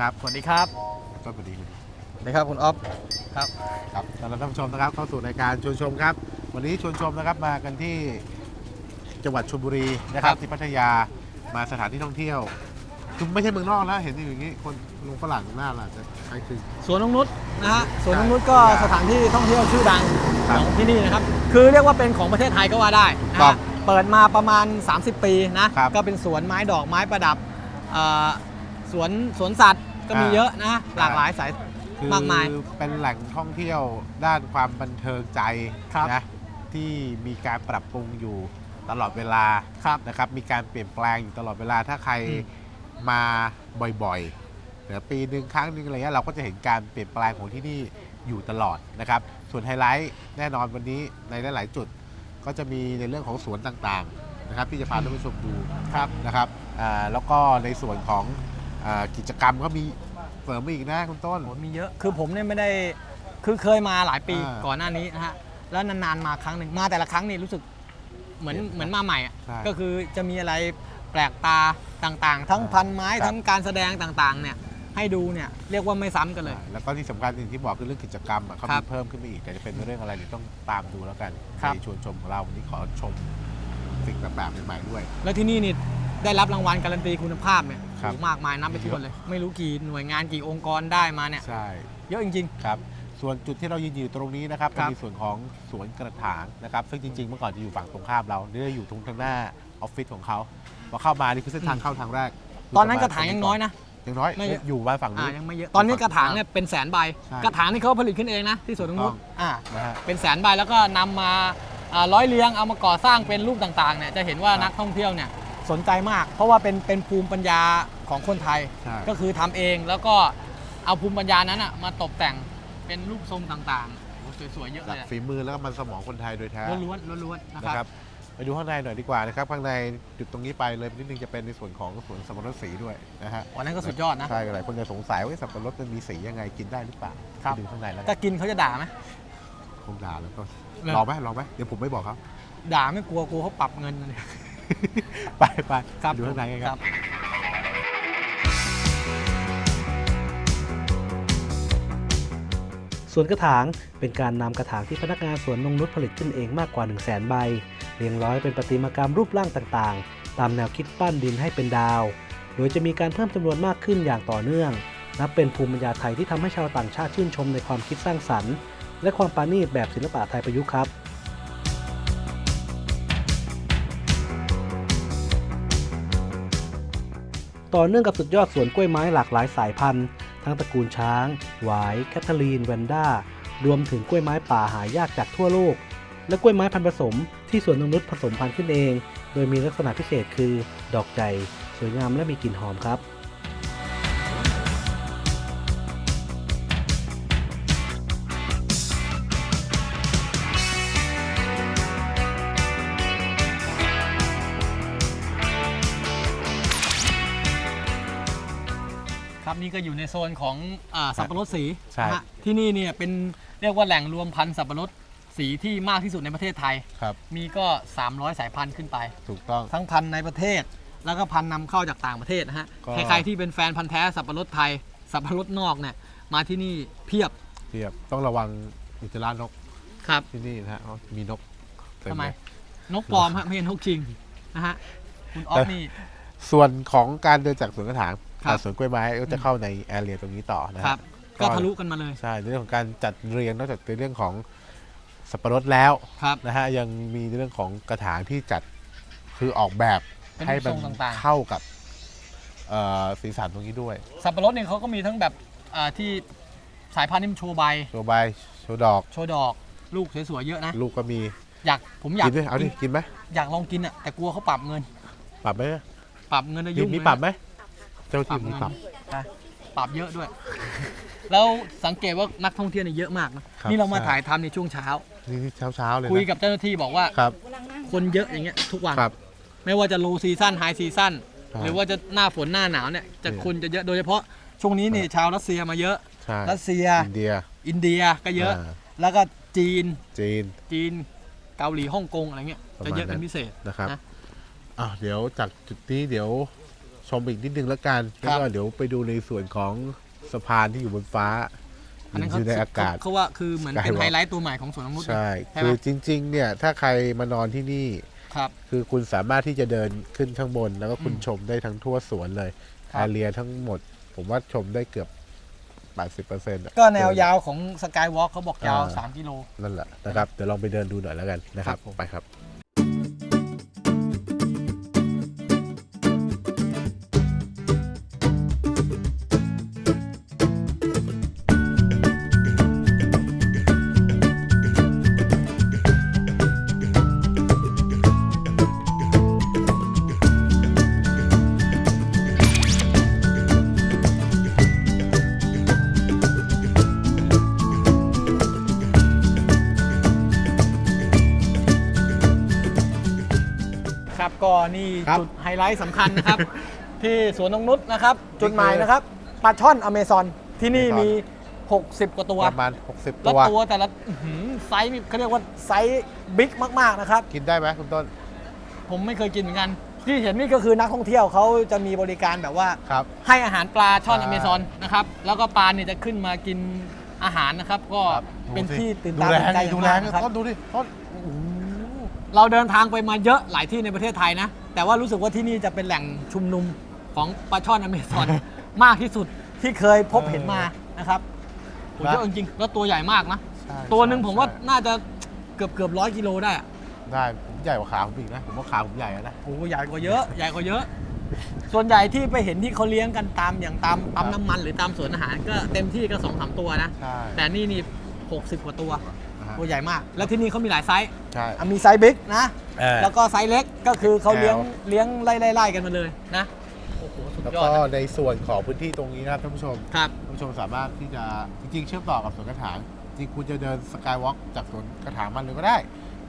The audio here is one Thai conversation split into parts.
ครับท่านผู้ชมครับสวัสดีครับต้นพอดีเลยสวัสดีครับคุณออฟครับครับต้อนรับท่านผู้ชมนะครับเข้าสู่รายการชวนชมครับ วันนี้ชวนชมนะครับมากันที่จังหวัดชลบุรีนะครับที่พัทยามาสถานที่ท่องเที่ยวคือไม่ใช่เมืองนอกนะเห็นอยู่อย่างนี้คนลงฝรั่งหน้าล่ะจะใครคือสวนนงนุชนะฮะสวนนงนุชก็ครับสถานที่ท่องเที่ยวชื่อดังครัขบองที่นี่นะครับ คือเรียกว่าเป็นของประเทศไทยก็ว่าได้นะครัฮะบเปิดมาประมาณ 30 ปีนะครับก็เป็นสวนไม้ดอกไม้ประดับเอ่อสวนสวนสัตว์ ก็มีอ่าเยอะนะ หลากหลายสายคือมากมายเป็นแหล่งท่องเที่ยวด้านความบันเทิงใจครับนะที่มีการปรับปรุงอยู่ตลอดเวลาครับนะครับ มีการเปลี่ยนแปลงอยู่ตลอดเวลาถ้าใครอืมมาบ่อยๆเดี๋ยวปีหนึ่งครั้งหนึ่งอะไรเงี้ยเราก็จะเห็นการเปลี่ยนแปลงของที่นี่อยู่ตลอดนะครับ ส่วนไฮไลท์แน่นอนวันนี้ในหลายๆจุดก็จะมีในเรื่องของสวนต่างๆนะครับที่จะพาท่านผู้ชมดูครับนะครับอ่าแล้วก็ในส่วนของ อากิจกรรมก็มีเสริมมาอีกนะคุณต้นโหมีเยอะคือผมเนี่ยไม่ได้คือเคยมาหลายปีอ่าก่อนหน้านี้นะฮะแล้วนานๆมาครั้งหนึ่งมาแต่ละครั้งนี่รู้สึกเหมือนเปลี่ยนเหมือนมาใหม่อะใช่ก็คือจะมีอะไรแปลกตาต่างๆ ทั้งอ่าพันไม้ครับ ทั้งการแสดงต่างๆเนี่ยให้ดูเนี่ยเรียกว่าไม่ซ้ำกันเลย อ่าแล้วก็ที่สำคัญอย่างที่บอกคือเรื่องกิจกรรมอะเขาครัมีบเพิ่มขึ้นมาอีกแต่จะเป็นเรื่องอะไรเดี๋ยวต้องตามดูแล้วกันครับ ในชวนชมของเราวันนี้ขอชมสิ่งแบบแบบใหม่ๆด้วย แล้วที่นี่นี่ ได้รับรางวัลการันตีคุณภาพเนี่ยครับโหมากมายนับไปทั่วเลย ไม่รู้กี่หน่วยงานกี่องค์กรได้มาเนี่ย ใช่ เยอะจริง ครับ ส่วนจุดที่เรายืนอยู่ตรงนี้นะครับคก็รับมีส่วนของสวนกระถางนะครับ ซึ่งจริงๆ เมื่อก่อนจะอยู่ฝั่งตรงข้ามเรานี่จะอยู่ตรงทางหน้าออฟฟิศของเขาพอเข้ามานี่คือเส้นทางเข้าทางแรกๆ ตอนนั้นกระถางยังน้อยนะ ยังน้อยไม่เยอะ อยู่บ้านฝั่งอ่านี้ยังไม่เยอะ ตอนนี้กระถางเนี่ยเป็นแสนใบ ใช่กระถางที่เขาผลิตขึ้นเองนะที่สวนตรงนู้ถูนกต้อง อ่า นะฮะ เป็นแสนใบแล้วก็นำมาอ่าร้อยเรียงเอามาก่อสร้างเป็นรูปต่างๆเนี่ยจะเห็นว่าครับ นักท่องเที่ยวเนี่ย สนใจมาก เพราะว่าเป็นเป็นภูมิปัญญาของคนไทย ใช่ ก็คือทำเองแล้วก็เอาภูมิปัญญานั้นอะมาตกแต่งเป็นรูปทรงต่างๆโอ้สวยๆเยอะเลจากยอะฝีมือแล้วก็มันสมองคนไทยโดยแท้ล้วนๆล้วนๆนะนะคครัรับบไปดูข้างในหน่อยดีกว่านะครับข้างในจุดตรงนี้ไปเลยนิดนึงจะเป็นในส่วนของสวนสับปะรดสีด้วยนะฮะวันนั้นก็สุดยอดนะ ใช่หลายคนจะสงสัยว่าสับปะรดมันมีสียังไงกินได้หรือเปล่าครับ ไปดูข้างในแล้วกัถ้านกินเขาจะด่าไหม คงด่าแล้วก็เลยลองไหมลองไหมเดี๋ยวผมไม่บอกเขาด่าไม่กลัวกลัวเขาปรับเงินนะเนี่ย ไปไปครับดูข้างในกันครับ สวนกระถางเป็นการนำกระถางที่พนักงานสวนนงนุชผลิตขึ้นเองมากกว่า 1 0 0 0 0แสนใบ เรียงร้อยเป็นประติมากรรมรูปร่างต่างๆ ตามแนวคิดปั้นดินให้เป็นดาว โดยจะมีการเพิ่มจำนวนมากขึ้นอย่างต่อเนื่องนับเป็นภูมิปัญญาไทยที่ทำให้ชาวต่างชาติชื่นชมในความคิดสร้างสรรค์ และความปราณีตแบบศิลปะไทยประยุกต์ครับ ต่อเนื่องกับสุดยอดสวนกล้วยไม้หลากหลายสายพันธุ์ ทั้งตระกูลช้าง หวาย แคทเธอรีน แวนด้า รวมถึงกล้วยไม้ป่าหายากจากทั่วโลก และกล้วยไม้พันธุ์ผสมที่สวนนงนุชผสมพันธุ์ขึ้นเอง โดยมีลักษณะพิเศษคือ ดอกใจ สวยงามและมีกลิ่นหอมครับ นี่ก็อยู่ในโซนของอาสับปะรดสีใช่ นะฮะที่นี่เนี่ยเป็นเรียกว่าแหล่งรวมพันธุ์สับปะรดสีที่มากที่สุดในประเทศไทย ครับ มีก็ 300 สายพันธุ์ขึ้นไป ถูกต้อง ทั้งพันธุ์ในประเทศ แล้วก็พันธุ์นำเข้าจากต่างประเทศนะฮะก็ ใครๆที่เป็นแฟนพันธุ์แท้สับปะรดไทย สับปะรดนอกเนี่ยมาที่นี่เพียบเทียบต้องระวังอิจฉานกครับที่นี่นะฮะเพราะมีนกเต็ทำไม เลย นกปลอมฮะไม่ใช่นกจริงนะฮะคุณออฟแต่ นี่ส่วนของการเดินจากสวนกระถาง ครับผ่านสวนกล้วยไม้ก็จะเข้าในแอเรียตรงนี้ต่อนะคฮะรับก็ทะลุกันมาเลยใช่ในเรื่องของการจัดเรียงนอกจากในเรื่องของสับปะรดแล้วครับ นะฮะยังมีในเรื่องของกระถางที่จัดคือออกแบบเป็นให้รูปมัทรงต่างๆ เข้ากับเอ่อสีสันตรงนี้ด้วยสับปะรดเนี่ยเขาก็มีทั้งแบบอ่าที่สายพันธุ์ที่มันโชว์ใบ โชว์ใบโชว์ดอก โชว์ดอกลูกสวยๆเยอะนะ ลูกก็มีอยากผมอยากกินด้วยเอาดิกินไหมอยากลองกินอะแต่กลัวเขาปรับเงิน ปรับไหมปรับเงินอามียุมีปรับไหม เจ้าที่มีปรับปรับเยอะด้วย แล้วสังเกตว่านักท่องเที่ยวเนี่ยเยอะมากนะครับ นี่เรามาใช่ถ่ายทำในช่วงเช้า นี่เช้าเช้าๆเลยคุยนะกับเจ้าหน้าที่บอกว่าครับคนเยอะอย่างเงี้ยทุกวัน ครับ ไม่ว่าจะโลซีซั่นไฮซีซั่นครับหรือว่าจะหน้าฝนหน้าหนาวเนี่ยจะเนี่ยคนจะเยอะโดยเฉพาะช่วงนี้นี่ชาวรัสเซียมาเยอะ ใช่รัสเซีย อินเดีย อินเดียก็เยอะาแล้วก็จีน จีน จีน เกาหลี ฮ่องกงอะไรเงี้ย ประจะมาณเยอะเป็นนั้นพิเศษนะครับ นะ อะเดี๋ยวจากจุดนี้เดี๋ยว ชมอีกนิดนึงแล้วกันคแล้รัวบก็เดี๋ยวไปดูในส่วนของสะพานที่อยู่บนฟ้าอันนั้นอเขายู่ในอากาศ เขาว่าคือเหมือนเป็น Skywalk ไฮไลท์ตัวใหม่ของสวนนงนุชนะใช่ใช่คืไหมอจริง ๆ เนี่ย ถ้าใครมานอนที่นี่ครับ คือคุณสามารถที่จะเดินขึ้นข้างบน แล้วก็คุณอืมชมได้ทั้งทั่วสวนเลยครับแอเรียทั้งหมด ผมว่าชมได้เกือบ80%อะก็แนวยาวของสกายวอล์กเขาบอกยาวอ่า3กิโล นั่นแหละนะครับ เดี๋ยวลองไปเดินดูหน่อยแล้วกันนะครับครับผมไปครับ ก็นี่ครับ จุดไฮไลท์สำคัญนะครับ ที่สวนนงนุษนะครับ จุดหมายนะครับปลาช่อนอเมซอนที่นี่มี 60 กว่าตัวประมาณ 60 แล้วตัว ตัวแต่ละอื้อหือไซส์นี่เขาเรียกว่าไซส์บิ๊กมาก ๆ นะครับ กินได้ไหมคุณต้น ผมไม่เคยกินเหมือนกัน ที่เห็นนี่ก็คือนักท่องเที่ยวเขาจะมีบริการแบบว่า ครับ ให้อาหารปลาช่อนอ่าอเมซอนนะครับ แล้วก็ปลาเนี่ยจะขึ้นมากินอาหารนะครับ ก็เป็นที่ตื่นตาดูแลตื่นใจดูอย่างแลมากนะครับต้นดูดิต้น เราเดินทางไปมาเยอะหลายที่ในประเทศไทยนะ แต่ว่ารู้สึกว่าที่นี่จะเป็นแหล่งชุมนุมของปลาช่อนอเมซอน มากที่สุดที่เคยพบเห็นมานะครับโหนะเยอะจริงๆแล้วตัวใหญ่มากนะ ใช่ตัวหนึ่งผมว่าใช่น่าจะเกือบเกือบร้อยกิโลได้อะได้ผมใหญ่กว่าขาผมอีกนะผมว่าขาผมใหญ่อะนะ โอ้โหใหญ่กว่าเยอะใหญ่กว่าเยอะ ส่วนใหญ่ที่ไปเห็นที่เขาเลี้ยงกันตามอย่างตามปั๊มครับ น้ำมันหรือตามสวนอาหารก็เต็มที่ก็สองสามตัวนะ ใช่แต่นี่นี่หกสิบกว่าตัวนะฮะ ตัวใหญ่มาก แล้วที่นี่เขามีหลายไซส์ใช่ อะมีไซส์บิ๊กนะ เออ แล้วก็ไซส์เล็กก็คือเขาเลี้ยงแอลเลี้ยงไล่ไล่ไล่กันมาเลยนะ โอ้โห สุดแล้วยอดก็นะในส่วนของพื้นที่ตรงนี้นะครับท่านผู้ชม ครับ ท่านผู้ชมสามารถที่จะจริง ๆ เชื่อมต่อกับสวนกระถางจริงคุณจะเดินสกายวอล์กจากสวนกระถางมันเลยก็ได้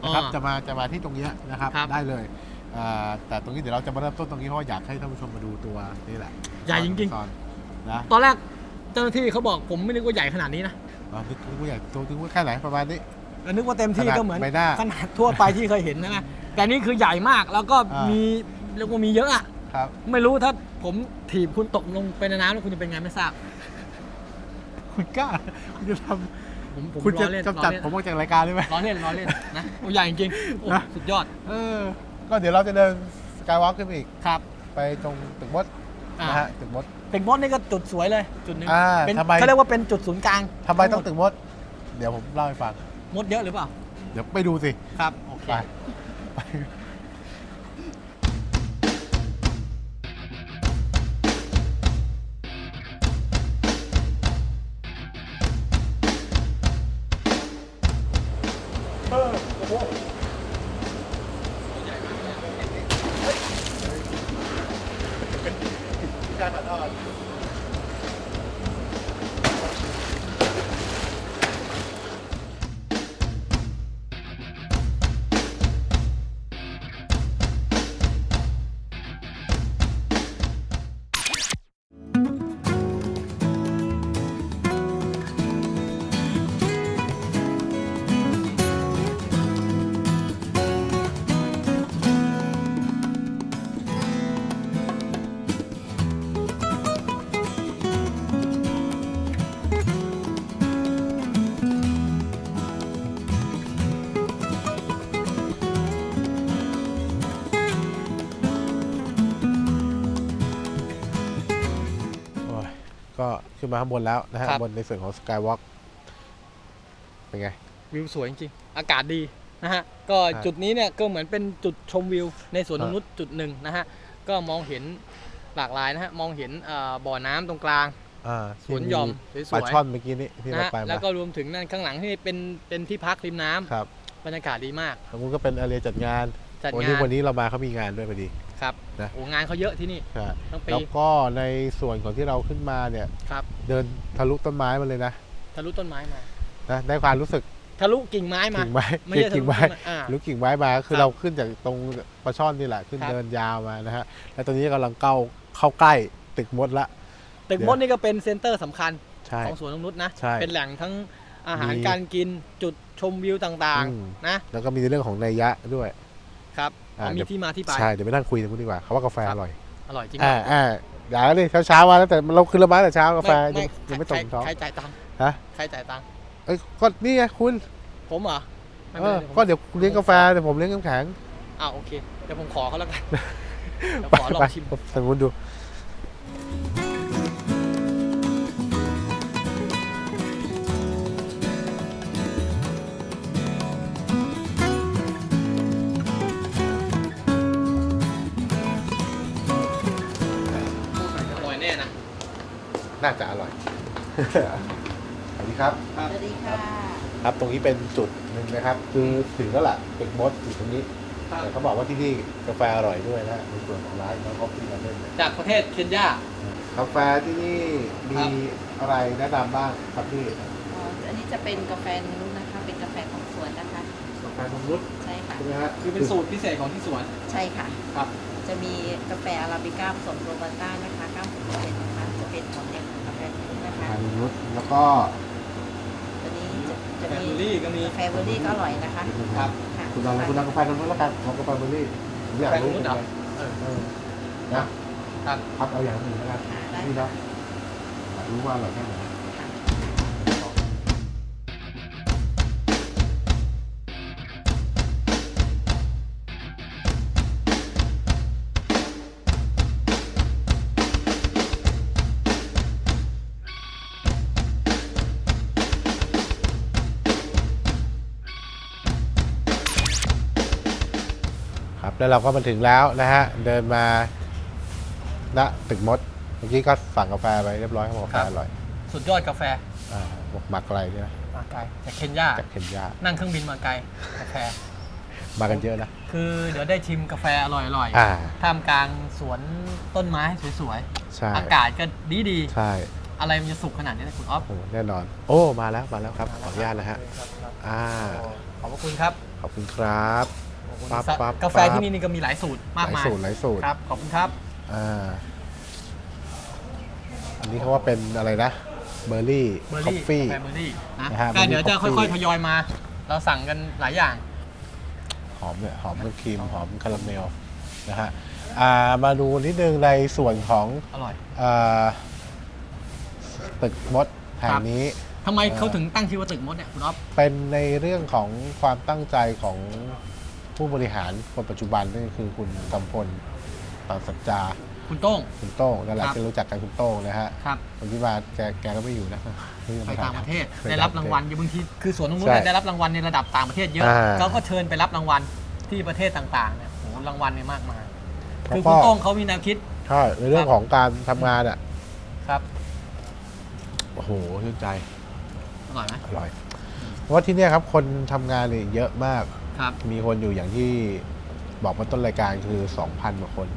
นะครับอ่าจะมาจะมาที่ตรงเนี้ยนะครับครับ ได้เลยอ่าแต่ตรงนี้เดี๋ยวเราจะมาเริ่มต้นตรงนี้เพราะว่าอยากให้ท่านผู้ชมมาดูตัวนี่แหละใหญ่จริงซอนนะๆ ตอนแรกเจ้าหน้าที่เขาบอกผมไม่นึกว่าใหญ่ขนาดนี้นะอ่านึกว่าใหญ่ตัวนึกว่าแค่ไหนประมาณนี้ แล้วนึกว่าเต็มที่ขนาดก็เหมือนใบหน้าขนาดทั่วไปที่เคยเห็นนะนะแต่นี่คือใหญ่มากแล้วก็อ่ามี มีเรียกว่ามีเยอะอะครับ ไม่รู้ถ้าผมถีบคุณตกลงไปในน้ำแล้วคุณจะเป็นไงไม่ทราบคุณกล้าคุณจะทผมผมำคุณจะล้อเล่นกำจัดล้อเล่นผมออกจากรายการได้ไหม ล้อเล่นล้อเล่นนะโอ้ใหญ่จริงๆโอ้นะ สุดยอดเออ ก็เดี๋ยวเราจะเดินสกายวอล์กขึ้นไปอีก ครับไปตรงตึกมดอ่านะฮะตึกมด ตึกมดนี่ก็จุดสวยเลย จุดหนึ่งอ่าเป็นทำไม เขาเรียกว่าเป็นจุดศูนย์กลางทำไมต้องตึกมด เดี๋ยวผมเล่าให้ฟัง มดเยอะหรือเปล่า เดี๋ยวไปดูสิ ครับ โอเค ไปไป ขึ้นมาข้างบนแล้วนะฮะครับ บนในส่วนของสกายวอล์กเป็นไง วิวสวยจริงๆอากาศดีนะฮะ ก็ครับจุดนี้เนี่ยก็เหมือนเป็นจุดชมวิวในสวนครันบงนุษจุดหนึ่งนะฮะ ก็มองเห็นหลากหลายนะฮะ มองเห็นเอ่อบ่อน้ำตรงกลาง อ่าสวนหย่อมสปลาวยช่อนเมื่อกี้นี้ที่ๆนะเราฮะ ไปแล้มาวก็รวมถึงนั่นข้างหลังที่เป็นเป็นที่พักริมน้ำครับบรรยากาศดีมาก ตรงนู้นก็เป็นอาเรียจัดงาน จัดวันงานี้นวันนี้เรามาเขามีงานด้วยพอดี ครับนะโอ้งานเขาเยอะที่นี่ใช่ทั้งปีแล้วก็ในส่วนของที่เราขึ้นมาเนี่ย ครับเดินทะลุต้นไม้มาเลยนะทะลุต้นไม้มานะได้ความรู้สึกทะลุกิ่งไม้มา กิ่งไม้ไม่ใช่ทะกิ่ลุงไม้ต้นไม้อ่าลุกกิ่งไม้มาคือครับเราขึ้นจากตรงปลาช่อนนี่แหละขึ้นครับ เดินยาวมานะฮะแล้วตอนนี้กำลังเข้าเข้าใกล้ตึกมดละ ตึกมดนี่ก็เป็นเซ็นเตอร์สำคัญใช่ ของสวนนงนุษนะ ใช่เป็นแหล่งทั้งอาหารมีการกินจุดชมวิวต่างอืม ๆ นะ แล้วก็มีในเรื่องของนัยยะด้วย ครับอ่าเอาเดี๋มียวที่มาที่ไป ใช่ เดี๋ยวไปนั่งคุยกันดีกว่าเขาว่ากาแฟครัอบร่อย อร่อยจริงอ่าอ่าอย่าเลยเช้าๆมาแล้วแต่เราคือเรามาแต่เช้ากาแฟยังยังไม่ตรงใครท้องใครจ่ายตังค์ฮะใครจ่ายตังค์เอ้ยก็นี่ไงคุณ ผมเหรอไม่เอเป็นไรอก็เดี๋ยวคุณเลี้ยงกาแฟเดี๋ยวผมเลี้ยงน้ำแข็งอ้าวโอเค เดี๋ยวผมขอเขาแล้วกันเดี๋ยวไปขอลองไปชิมทางนู้นดู น่าจะอร่อย สวัสดีครับ สวัสดีค่ะครับตรงนี้เป็นจุดหนึ่งนะครับ คือถึงแล้วล่ะตึกมดอยู่ตรงนี้ครับแต่เขาบอกว่าที่นี่กาแฟอร่อยด้วยนะในส่วนของร้านน้องคอฟฟี่มาเล่นเนี่ยจากประเทศเคนยา กาแฟที่นี่มีครับอะไรแนะนำบ้างครับพี่อ๋ออันนี้จะเป็นกาแฟนู้นนะคะ เป็นกาแฟของสวนนะคะ กาแฟนมนุษย์ใช่ค่ะ ใช่ไหมฮะคือเป็นสูตรพิเศษของที่สวน ใช่ค่ะ ครับ จะมีกาแฟอาราบิก้าผสมโรบัสต้านะคะ 90%นะคะ จะเป็นของเด็ก กาแฟนู้นนะกาคะแฟนมนุษย์แล้วก็ตัวนี้จะจะแฟมีมิลี่ก็มี กาแฟเบอร์รี่ก็อร่อยนะคะครับค่ะคุณเอาคุณเอากาแฟกันุษย์แล้วกันของกาแฟเบอร์รี่ผมอยากรู้กาแฟนมนุษย์เออเออนะครับพักเอาอย่างหนึ่งแล้วกันค่ะได้ นี่นะอยากรู้ว่าอร่อยแค่ไหน แล้วเราก็มาถึงแล้วนะฮะ เดินมาณตึกมด เมื่อกี้ก็สั่งกาแฟไปเรียบร้อยเขาบอกกาแฟครับอร่อยสุดยอดกาแฟอ่าบอกมาไกลด้วยนะมาไกลจากเคนยาจากเคนยานั่งเครื่องบินมาไกลกาแฟมากันเยอะนะ คือเดี๋ยวได้ชิมกาแฟอร่อยอ่าๆท่ามกลางสวนต้นไม้สวยใช่ๆอากาศก็ดีดีใช่ๆอะไรมันจะสุกขนาดนี้นะคุณอ๊อฟโอ้แน่นอน โอ้ มาแล้ว มาแล้วครับ ขออนุญาตนะฮะ อ่า ขอบพระคุณครับ ขอบคุณครับขอบคุณ ปั๊บปั๊บกาแฟปั๊บ ที่นี่นี่ก็มีหลายสูตรหมากลายมายสูตรหลายสูตรครับขอบคุณครับ อ่าอันนี้เขาว่าเป็นอะไรนะเบอร์รี่เบอร์คอฟรี่ฟี่ กาแฟเบอร์รี่นะนะฮะก็เดี๋ยวจะ Berry ค่อย Coffee ๆทยอยมา เราสั่งกันหลายอย่าง หอมเนี่ยหอมกับครีมหอมคาราเมลนะฮะอ่ามาดูนิดนึงในส่วนของอร่อยอ่าตึกมดแห่งนี้ ทำไมเออเขาถึงตั้งชื่อว่าตึกมดเนี่ยคุณอ๊อฟเป็นในเรื่องของความตั้งใจของ ผู้บริหารคนปัจจุบันนั่นก็คือคุณกำพลต่างสัจจา คุณโต้ง คุณโต้งนั่นแหละครับ ที่รู้จักกันคุณโต้งนะฮะครับคนที่มาแกแกก็ไม่อยู่นะไปต่างประเทศปได้รับรางวัลอยู่บางทีคือสวนนงนุษใช่ย์ได้รับรางวัลในระดับต่างประเทศเยอะอ่า เขาก็เชิญไปรับรางวัลที่ประเทศต่างๆเนี่ยโหรางวัลเนี่ยมากมายแล้วคือก็คุณโต้งเขามีแนวคิดใช่ในเรื่องของการทำงานอะครับโอ้โหชื่นใจ อร่อยไหมอร่อย เพราะว่าที่เนี่ยครับคนทำงานเนี่ยเยอะมาก ครับ มีคนอยู่อย่างที่บอกมาต้นรายการคือ 2,000กว่าคน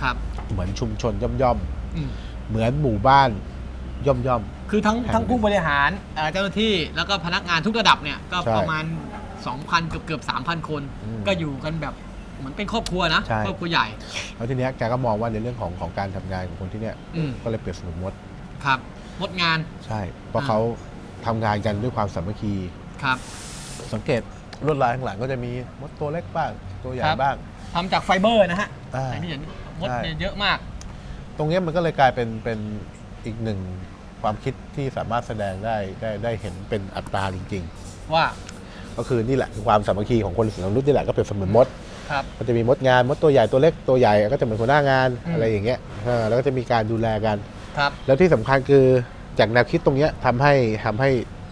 ครับ เหมือนชุมชนย่อมอืม ๆ เหมือนหมู่บ้านย่อม คือทั้งแห่งทั้งผู้บริหารเอ่อเจ้าหน้าที่แล้วก็พนักงานทุกระดับเนี่ยก็ใช่ประมาณ 2,000 เกือบเกือบ3,000 คน อืมก็อยู่กันแบบเหมือนเป็นครอบครัวนะใช่ ครอบครัวใหญ่ ๆแล้วทีเนี้ยแกก็มองว่าในเรื่องของของการทำงานของคนที่เนี่ยอืมก็เลยเปรียบเสมือนมด ครับงดงานใช่ เพราะอ่าเขาทำงานกันด้วยความสามัคคี ครับ สังเกต ลวดลายข้างหลังก็จะมีมดตัวเล็กบ้างตัวใหญ่ครับ บ้าง ทำจากไฟเบอร์นะฮะอ่าอย่างที่เห็นมดใช่ เนี่ยเยอะมาก ตรงเนี้ยมันก็เลยกลายเป็นเป็นอีกหนึ่งความคิดที่สามารถแสดงได้ได้ได้เห็นเป็นอัตราจริง ว่าๆ ก็คือนี่แหละคือความสามัคคีของคนสวนนุษย์นี่แหละก็เป็นเสมือนมด ครับ ก็จะมีมดงานมดตัวใหญ่ตัวเล็กตัวใหญ่ก็จะเป็นหัวหน้างานอืม อะไรอย่างเงี้ยเออแล้วก็จะมีการดูแลกัน ครับ แล้วที่สำคัญคือจากแนวคิดตรงเนี้ยทำให้ทำให้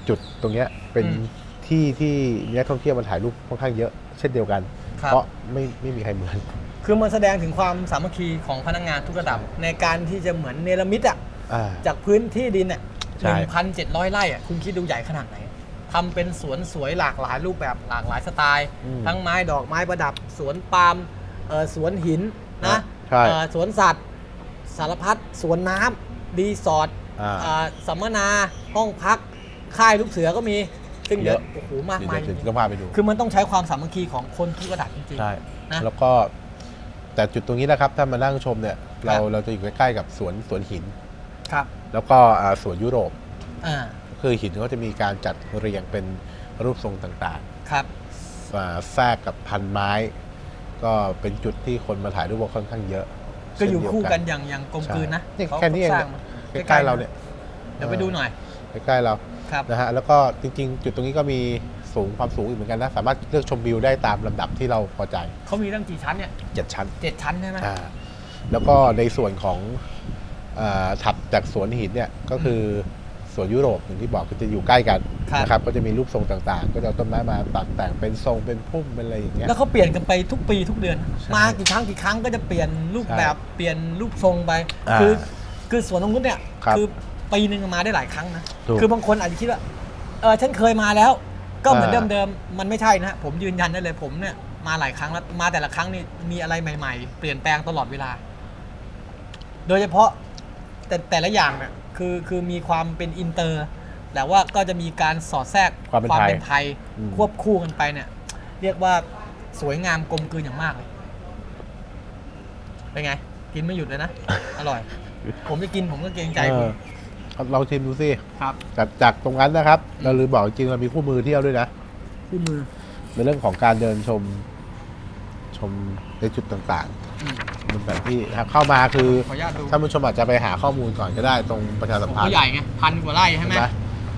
จุดตรงเนี้ยเป็นอืม ที่ที่มีนักท่องเที่ยวมาถ่ายรูปค่อนข้างเยอะ เช่นเดียวกัน ครับ เพราะไม่ไม่มีใครเหมือน คือมันแสดงถึงความสามัคคีของพนักงานทุกระดับ ในการที่จะเหมือนเนรมิตอะ อ่า จากพื้นที่ดินอะใช่หนึ่งพันเจ็ดร้อยไร่อะคุณคิดดูใหญ่ขนาดไหนทำเป็นสวนสวยหลากหลายรูปแบบหลากหลายสไตล์ อืมทั้งไม้ดอกไม้ประดับ สวนปาล์มเอ่อสวนหินนะใช่ เอ่อสวนสัตว์ สารพัดสวนน้ำรีสอร์ทอ่า เอ่อสัมมนาห้องพัก ค่ายลูกเสือก็มี ซึ่งเยอะเยอะโอ้โหมากเดี๋ยวมายจเดี๋ยวริงจะพาไปดูๆคือมันต้องใช้ความสามัคคีของคนทุกระดับจริงใช่นะแล้วก็แต่จุดตรงนี้นะครับ ถ้ามานั่งชมเนี่ย เราครับเราจะอยู่ใกล้ๆกับสวนสวนหินๆครับ แล้วก็อ่าสวนยุโรปอ่าคือหินเขาจะมีการจัดเรียงเป็นรูปทรงต่างครับๆอ่าแทรกกับพันไม้ ก็เป็นจุดที่คนมาถ่ายรูปค่อนข้างเยอะ ก็อยู่เช่นเดีวคู่กันอย่างอย่างกลมกลืนนะใช่ขาแค่นี้เองขาสร้าเนี่ยมาใกล้ๆเราเนี่ย เดี๋ยวไปดูหน่อย ใกล้ๆเราครับนะฮะแล้วก็จริงๆ จุดตรงนี้ก็มีสูงความสูงอีกเหมือนกันนะ สามารถเลือกชมวิวได้ตามลำดับที่เราพอใจเขามีตั้งกี่ชั้นเนี่ย7ชั้นเจ็ดชั้นใช่ไหมอ่าแล้วก็ในส่วนของอาถัดจากสวนหินเนี่ยก็คือสวนยุโรปอย่างที่บอกก็จะอยู่ใกล้กันนะครับก็จะมีรูปทรงต่างๆ ก็จะเอาต้นไม้มาตัดแต่งเป็นทรงเป็นพุ่มเป็นอะไรอย่างเงี้ย แล้วเขาเปลี่ยนกันไปทุกปีทุกเดือนใช่มากี่ครั้งกี่ครั้งก็จะเปลี่ยนรูปใช่แบบเปลี่ยนรูปทรงไป อ่าคือคือสวนนงนุษย์เนี่ยครับ อปีหนึ่งมาได้หลายครั้งนะ ถูก คือบางคนอาจจะคิดว่า เออฉันเคยมาแล้ว ก็เหมือนอ่าเดิมๆมันไม่ใช่นะฮะผมยืนยันได้เลยผมเนี่ยมาหลายครั้งแล้วมาแต่ละครั้งนี่มีอะไรใหม่ ๆ เปลี่ยนแปลงตลอดเวลา โดยเฉพาะแต่แต่ละอย่างเนี่ยคือคือมีความเป็นอินเตอร์ แต่ว่าก็จะมีการสอดแทรกความเป็นไทยไทยอืม ควบคู่กันไปเนี่ย เรียกว่าสวยงามกลมกลืนอย่างมากเลยเป็นไง กินไม่หยุดเลยนะ อร่อย ผมจะกินผมก็เกรงใจเอคุณ อ เราชิมดูสิครับจากจากตรงนั้นนะครับ เราลืมบอกจริงๆเรามีคู่มือเที่ยวด้วยนะคู่มือในเรื่องของการเดินชม ชมในจุดต่างอืมๆบนแผนที่นะครับเข้ามาคือขออนุญาตดูท่านผู้ชมอาจจะไปหาข้อมูลก่อนก็ได้ตรงประชาสัมของพันเขาธ์ใหญ่ไงพันกว่าไร่ใช่ไหมเห็นไหม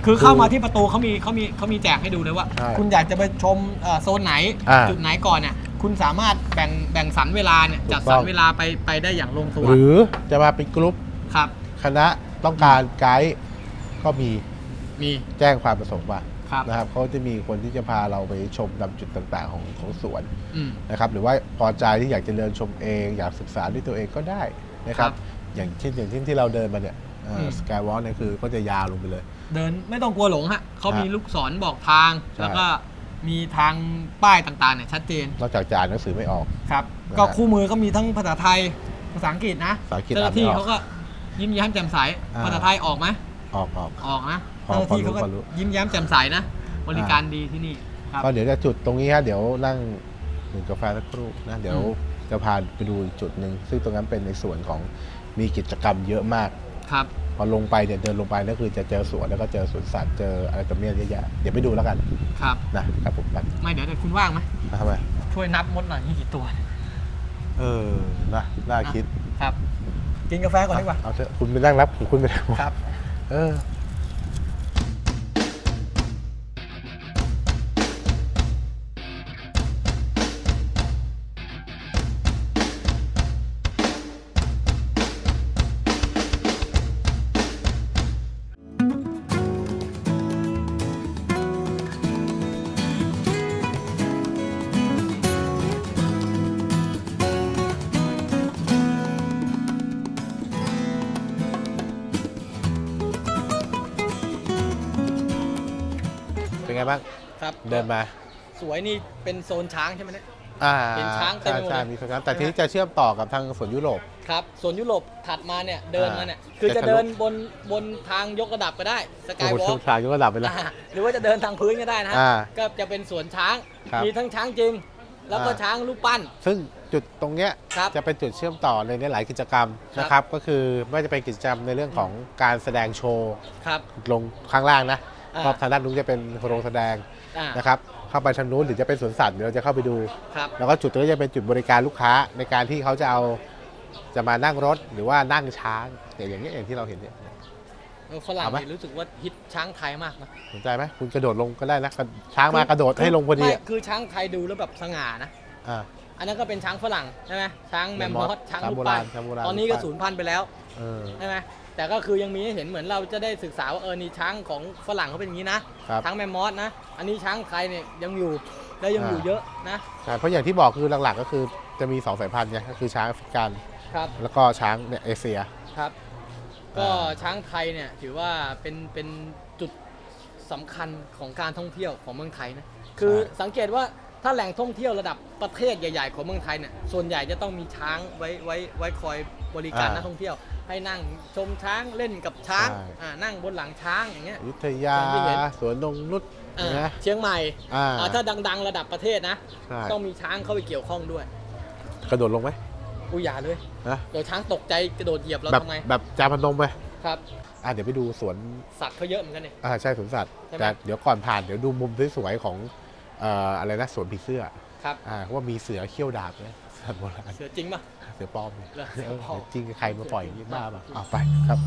คือเข้ามาที่ประตูเขามีเขามีเขามีแจกให้ดูเลยว่าใช่คุณอยากจะไปชมเอ่อโซนไหนอ่าจุดไหนก่อนเนี่ยคุณสามารถแบ่งแบ่งสรรเวลาเนี่ยถูกจัดต้สรองรเวลาไปไปได้อย่างลงตัวหรือจะมาเป็นกลุ่มครับคณะ ต้องการไกด์ก็มีมีแจ้งความประสงค์มาครับ นะครับเขาจะมีคนที่จะพาเราไปชมตามจุดต่างๆ ของของสวนอืม นะครับ หรือว่าพอใจที่อยากจะเดินชมเอง อยากศึกษาด้วยตัวเองก็ได้นะครับครับอย่างเช่นอย่างที่ที่เราเดินมาเนี่ยอืม สกายวอล์กเนี่ยคือก็จะยาวลงไปเลย เดินไม่ต้องกลัวหลงฮะเขามีฮะลูกศรบอกทาง ใช่ แล้วก็มีทางป้ายต่างๆเนี่ยชัดเจนนอกจากจะอ่านหนังสือไม่ออก ครับ นะฮะก็คู่มือก็มีทั้งภาษาไทยภาษาอังกฤษนะภาษาอังกฤษเจ้าหน้าที่อ่านไม่ออก เขาก็ ยิ้มแย้มแจ่มใสอ่า ภาษาไทยออกไหมออกออก ออกนะพอเจ้าหน้าที่เขาก็พอรู้ ยิ้มแย้มแจ่มใสนะ บริการดีที่นี่ครับ ก็เดี๋ยวจะจุดตรงนี้ฮะเดี๋ยวนั่งดื่มกาแฟสักครู่นะเดี๋ยวอืมจะพาไปดูอีกจุดหนึ่งซึ่งตรงนั้นเป็นในส่วนของมีกิจกรรมเยอะมาก ครับ พอลงไปเนี่ยเดินลงไปก็คือจะเจอสวนแล้วก็เจอสวนสัตว์เจออะไรต่อเมียเยอะแยะเดี๋ยวไปดูแล้วกันครับ นะครับผมไปไม่เดี๋ยวเดี๋ยวคุณว่างไหมทำไมช่วยนับมดหน่อยมีกี่ตัวเออนะน่าคิดครับ กินกาแฟก่อนดีกว่าเอาเถอะคุณไปนั่งรับของคุณไปแล้วครับ เออ เดินมา สวยนี่เป็นโซนช้างใช่ไหมเนี่ย อ่าเป็นช้างเต็มใช่ไปหมดใช่เลย มีสวนช้างแต่ทีนี้จะเชื่อมต่อกับทางสวนยุโรป ครับส่วนยุโรปถัดมาเนี่ยเดินมาเนี่ยอ่าคือจะจะทะลุเดินบนบนทางยกระดับก็ได้สกายวอล์กทางยกระดับไปแล้ว หรือว่าจะเดินทางพื้นก็ได้นะฮะอ่าก็จะเป็นสวนช้าง ครับมีทั้งช้างจริง แล้วก็อ่า ช้างรูปปั้น ซึ่งจุดตรงเนี้ยครับจะเป็นจุดเชื่อมต่อในหลายกิจกรรมครับ นะครับ ก็คือไม่ว่าจะเป็นกิจกรรมในเรื่องของการแสดงโชว์ ครับ ลงข้างล่างนะอ่ารอบทางด้านนู้นจะเป็นโรงแสดง อ่านะครับเข้าไปทางนู้นหรือจะเป็นสวนสัตว์เดี๋ยวเราจะเข้าไปดู ครับ แล้วก็จุดตรงนี้จะเป็นจุดบริการลูกค้าในการที่เขาจะเอาจะมานั่งรถหรือว่านั่งช้างอย่างอย่างนี้ยอย่างที่เราเห็นเนี่ย เออฝรั่งเอาไหม นี่รู้สึกว่าฮิตช้างไทยมากนะสนใจไหมคุณกระโดดลงก็ได้นะช้างมากระโดดให้ลงพอดีไม่อะคือช้างไทยดูแล้วแบบสง่านะ อ่า อันนั้นก็เป็นช้างฝรั่งใช่ไหมช้างแมมมอสช้างช้างรูปโบราปั้ณนช้างโบราณตอนนี้ก็รูปปั้นสูญพันธุ์ไปแล้ว เออใช่ไหมแต่ก็คือยังมีให้เห็นเหมือนเราจะได้ศึกษาว่าเออนี่ช้างของฝรั่งเขาเป็นอย่างนี้นะครับ ช้างแมมมอสนะ อันนี้ช้างไทยเนี่ยยังอยู่และยังอยู่อ่าเยอะนะใช่เพราะอย่างที่บอกคือหลักๆ ก็คือจะมีสองสายพันธุ์ไงก็คือช้างแอฟริกัน ครับแล้วก็ช้างเนี่ยเอเชีย ครับ ก็อ่า ช้างไทยเนี่ยถือว่าเป็นเป็นจุดสำคัญของการท่องเที่ยวของเมืองไทยนะคือสังเกตว่าถ้าแหล่งท่องเที่ยวระดับประเทศใหญ่ ๆ ของเมืองไทยเนี่ยส่วนใหญ่จะต้องมีช้างไว้ไว้ไว้คอยบริการนักท่องเที่ยว ให้นั่งชมช้างเล่นกับช้างอ่านั่งบนหลังช้างอย่างเงี้ย อยุธยาอย่างที่เห็น สวนนงนุชอ่านะเชียงใหม่อ่าอ่าถ้าดัง ๆ ระดับประเทศนะ ใช่ต้องมีช้างเข้าไปเกี่ยวข้องด้วยกระโดดลงไหมอุยอย่าเลย นะเดี๋ยวช้างตกใจกระโดดเหยียบเราแบบทำไงแบบจาพนมไปครับ อะเดี๋ยวไปดูสวนสัตว์เขาเยอะเหมือนกันเนี่ย อ่าใช่สวนสัตว์ใช่ไหม แต่เดี๋ยวก่อนผ่านเดี๋ยวดูมุมสวยๆของเอ่ออะไรนะสวนผีเสื้อครับ อ่าเขาว่ามีเสือเขี้ยวดาบเลย สัตว์โบราณเสือจริงป่ะ เสือปลอมเนี่ยเหรอเสือปลอม จริงกับใครมาปล่อยอย่างนี้บ้าป่ะเอาไปครับ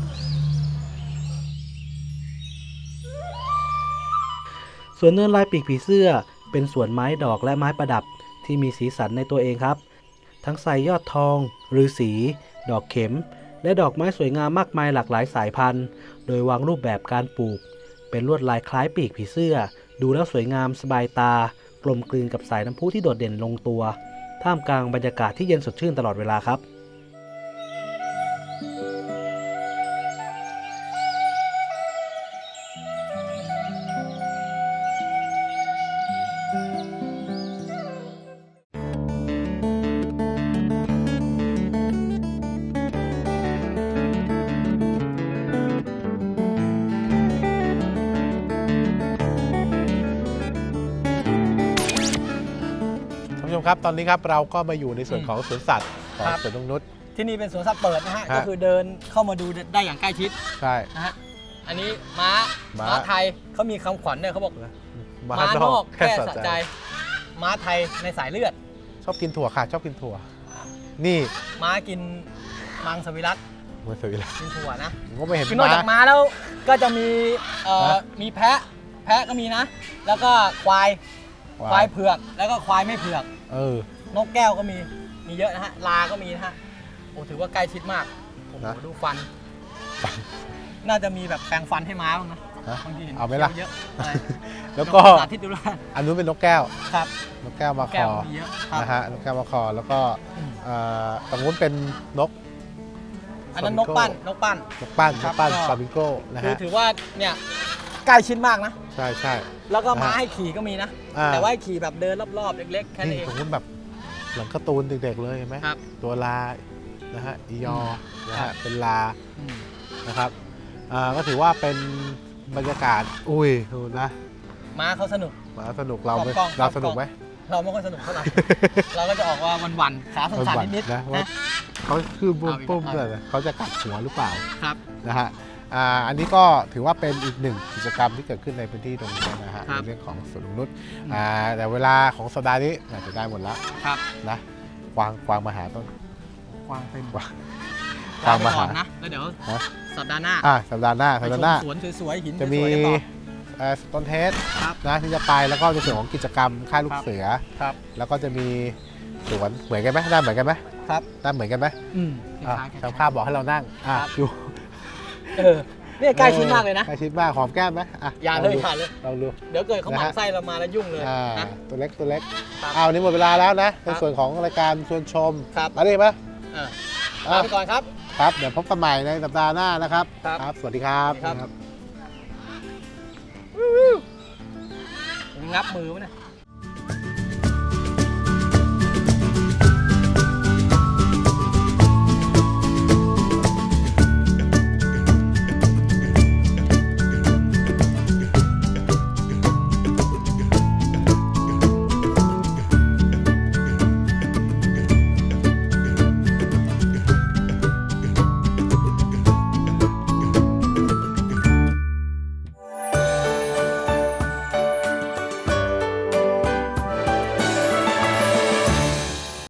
ส่วนเนินลายปีกผีเสื้อ เป็นสวนไม้ดอกและไม้ประดับที่มีสีสันในตัวเองครับ ทั้งใส่ยอดทองฤาษีดอกเข็ม และดอกไม้สวยงามมากมายหลากหลายสายพันธุ์ โดยวางรูปแบบการปลูก เป็นลวดลายคล้ายปีกผีเสื้อ ดูแล้วสวยงามสบายตากลมกลืนกับสายน้ำพุที่โดดเด่นลงตัว ท่ามกลางบรรยากาศที่เย็นสดชื่นตลอดเวลาครับ ครับตอนนี้ครับเราก็มาอยู่ในส่วนของสวนสัตว์ของครับ สวนนงนุษย์ที่นี่เป็นสวนสัตว์เปิดนะฮะ ฮะ ก็คือเดินเข้ามาดูได้อย่างใกล้ชิดใช่ นะฮะ อันนี้ม้า ม้า ม้าไทยเขามีคำขวัญเนี่ยเขาบอก ม้าม้านอกแค่สะสะใจ ม้าไทยในสายเลือด ชอบกินถั่วค่ะ ชอบกินถั่ว นี่ม้ากินมังสวิรัตมันสวยแล้วกินถั่วนะผมก็ไม่เห็นคือนอกจากม้า ม้าแล้วก็จะมีเอ่อฮะ มีแพะ แพะก็มีนะ แล้วก็ควาย ควายเผือก แล้วก็ควายไม่เผือก เออนกแก้วก็มี มีเยอะนะฮะ ลาก็มีนะฮะ โอ้ถือว่าใกล้ชิดมาก โอ้โหนะ ดูฟัน ฟันน่าจะมีแบบแปรงฟันให้ม้าบ้างนะฮะบางทีเห็นเอาไหมล่ะ เยอะอะไรแล้วก็สาธิตดูแลวอันนู้นเป็นนกแก้ว ครับ นกแก้วมาคแก้วอก็มีเยอะครับ นะฮะนกแก้วมาคอแล้วก็อืม เอ่อตรงนู้นเป็นนก อันนั้นนกปั้น นกปั้น นกปั้นครันบกปั้นก็ฟลามิงโก้นะคือฮะถือว่าเนี่ยใกล้ชิดมากนะ ใช่ใช่ แล้วก็ม้านะฮะให้ขี่ก็มีนะ อ่แต่ว่าให้ขี่แบบเดินรอบๆ เล็กๆ แค่นั้นนี่เองตรงนู้นแบบหลังการ์ตูนเด็กๆเลยเห็นไหมครับตัวลานะฮะอียอนะครัฮะบ เป็นลาอืมนะครับอ่าก็ถือว่าเป็นบรรยากาศอุ้ยดูนะม้าเขาสนุก มาสนุกเราไหมกล้องกล้เราองสนุกไหม เราไม่ค่อยสนุกเท่าไหร่ เราก็จะออกว่าวันๆขาสั่นๆนิดนะๆว่า นะ เขาคือบุ้มเอาอีกปุ้มเอาเลยนะเขาจะกัดหัวหรือเปล่าครับ นะฮะ อ่าอันนี้ก็ถือว่าเป็นอีกหนึ่งกิจกรรมที่เกิดขึ้นในพื้นที่ตรงนี้นะฮะครัในบเรื่องของสวนนกนุษย์อืมอ่าแต่เวลาของสัปดาห์นี้อาจจะได้หมดแล้วครับนะกวางกวางมาหาต้นกวางเต็มกวางลาไปกวางมาก่อนหานะแล้วเดี๋ยวฮะสัปดาห์หน้าอ่าสัปดาห์หน้าไปสัปชดาห์หน้ามสวนสวยๆหินสจะวยมีๆกันต่อเอ่อต้นเทสครับนะที่จะไปแล้วก็ในส่วนของกิจกรรมค่ายลูคกรับเสือครับแล้วก็จะมีสวนเหมือนกันไหมได้เหมือนกันไหมครับได้เหมือนกันไหมอืมอะคล้ายๆกันช่างภาพบอกให้เรานั่งอะครับดู เออเนี่ยใกล้ชิดมากเลยนะ ใกล้ชิดมากหอมแก้มไหมอะอย่าเลยอย่าเลย ลองดู เดี๋ยวเกิดเขาหมั่นะนฮะไส้เรามาแล้วยุ่งเลยอ่านะ ตัวเล็กตัวเล็กครับอ้าวนี่หมดเวลาแล้วนะครัในบส่วนของรายการชวนชมครับมาดิไหมเอออะลาไปก่อนครับ ครับ เดี๋ยวพบกันใหม่ในสัปดาห์หน้านะครับ ครับสวัสดีครับ สวัสดีครับงับมือวะเนี่ย